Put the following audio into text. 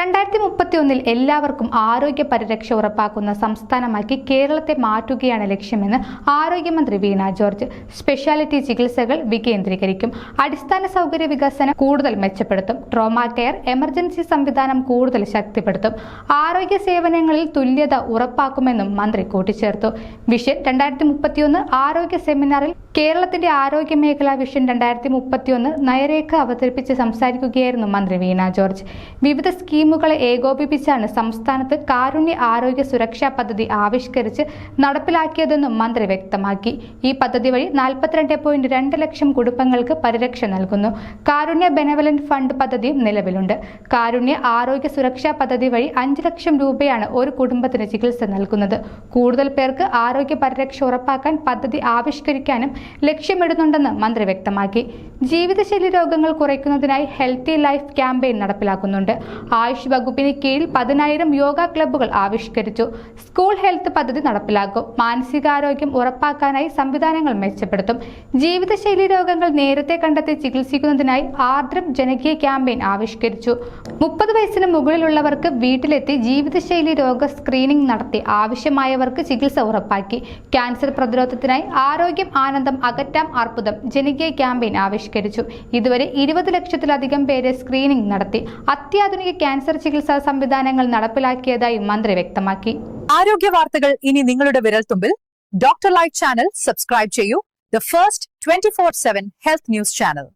രണ്ടായിരത്തി മുപ്പത്തി ഒന്നിൽ എല്ലാവർക്കും ആരോഗ്യ പരിരക്ഷ ഉറപ്പാക്കുന്ന സംസ്ഥാനമാക്കി കേരളത്തെ മാറ്റുകയാണ് ലക്ഷ്യമെന്ന് ആരോഗ്യമന്ത്രി വീണ ജോർജ്. സ്പെഷ്യാലിറ്റി ചികിത്സകൾ വികേന്ദ്രീകരിക്കും. അടിസ്ഥാന സൗകര്യ വികസനം കൂടുതൽ മെച്ചപ്പെടുത്തും. ട്രോമാ കെയർ എമർജൻസി സംവിധാനം കൂടുതൽ ശക്തിപ്പെടുത്തും. ആരോഗ്യ സേവനങ്ങളിൽ തുല്യത ഉറപ്പാക്കുമെന്നും മന്ത്രി കൂട്ടിച്ചേർത്തു. വിഷൻ രണ്ടായിരത്തി മുപ്പത്തിയൊന്ന് ആരോഗ്യ സെമിനാറിൽ കേരളത്തിന്റെ ആരോഗ്യ മേഖലാ വിഷൻ രണ്ടായിരത്തി മുപ്പത്തിയൊന്ന് നയരേഖ അവതരിപ്പിച്ച് സംസാരിക്കുകയായിരുന്നു മന്ത്രി വീണ ജോർജ്. വിവിധ സ്കീമുകളെ ഏകോപിപ്പിച്ചാണ് സംസ്ഥാനത്ത് കാരുണ്യ ആരോഗ്യ സുരക്ഷാ പദ്ധതി ആവിഷ്കരിച്ച് നടപ്പിലാക്കിയതെന്നും മന്ത്രി വ്യക്തമാക്കി. ഈ പദ്ധതി വഴി നാൽപ്പത്തിരണ്ട് പോയിന്റ് രണ്ട് ലക്ഷം കുടുംബങ്ങൾക്ക് പരിരക്ഷ നൽകുന്നു. കാരുണ്യ ബെനവലന്റ് ഫണ്ട് പദ്ധതിയും നിലവിലുണ്ട്. കാരുണ്യ ആരോഗ്യ സുരക്ഷാ പദ്ധതി വഴി അഞ്ച് ലക്ഷം രൂപയാണ് ഒരു കുടുംബത്തിന് ചികിത്സ നൽകുന്നത്. കൂടുതൽ പേർക്ക് ആരോഗ്യ പരിരക്ഷ ഉറപ്പാക്കാൻ പദ്ധതി ആവിഷ്കരിക്കാനും ലക്ഷ്യമിടുന്നുണ്ടെന്ന് മന്ത്രി വ്യക്തമാക്കി. ജീവിതശൈലി രോഗങ്ങൾ കുറയ്ക്കുന്നതിനായി ഹെൽത്തി ലൈഫ് ക്യാമ്പയിൻ നടപ്പിലാക്കുന്നുണ്ട്. ആയുഷ് വകുപ്പിന് കീഴിൽ പതിനായിരം യോഗ ക്ലബ്ബുകൾ ആവിഷ്കരിച്ചു. സ്കൂൾ ഹെൽത്ത് പദ്ധതി നടപ്പിലാക്കും. മാനസികാരോഗ്യം ഉറപ്പാക്കാനായി സംവിധാനങ്ങൾ മെച്ചപ്പെടുത്തും. ജീവിതശൈലി രോഗങ്ങൾ നേരത്തെ കണ്ടെത്തി ചികിത്സിക്കുന്നതിനായി ആർദ്രം ജനകീയ ക്യാമ്പയിൻ ആവിഷ്കരിച്ചു. മുപ്പത് വയസ്സിന് മുകളിലുള്ളവർക്ക് വീട്ടിലെത്തി ജീവിതശൈലി രോഗ സ്ക്രീനിംഗ് നടത്തി ആവശ്യമായവർക്ക് ചികിത്സ ഉറപ്പാക്കി. ക്യാൻസർ പ്രതിരോധത്തിനായി ആരോഗ്യം ആനന്ദം അകറ്റാം അർബുദം ജനകീയ ക്യാമ്പയിൻ ആവിഷ്കരിച്ചു. ഇതുവരെ ഇരുപത് ലക്ഷത്തിലധികം പേരെ സ്ക്രീനിംഗ് നടത്തി. അത്യാധുനിക ക്യാൻസർ ചികിത്സാ സംവിധാനങ്ങൾ നടപ്പിലാക്കിയതായി മന്ത്രി വ്യക്തമാക്കി. ആരോഗ്യ വാർത്തകൾ ഇനി നിങ്ങളുടെ വിരൽത്തുമ്പിൽ ഡോക്ടർ ലൈറ്റ് ചാനൽ സബ്സ്ക്രൈബ് ചെയ്യൂ. The first twenty four seven health news channel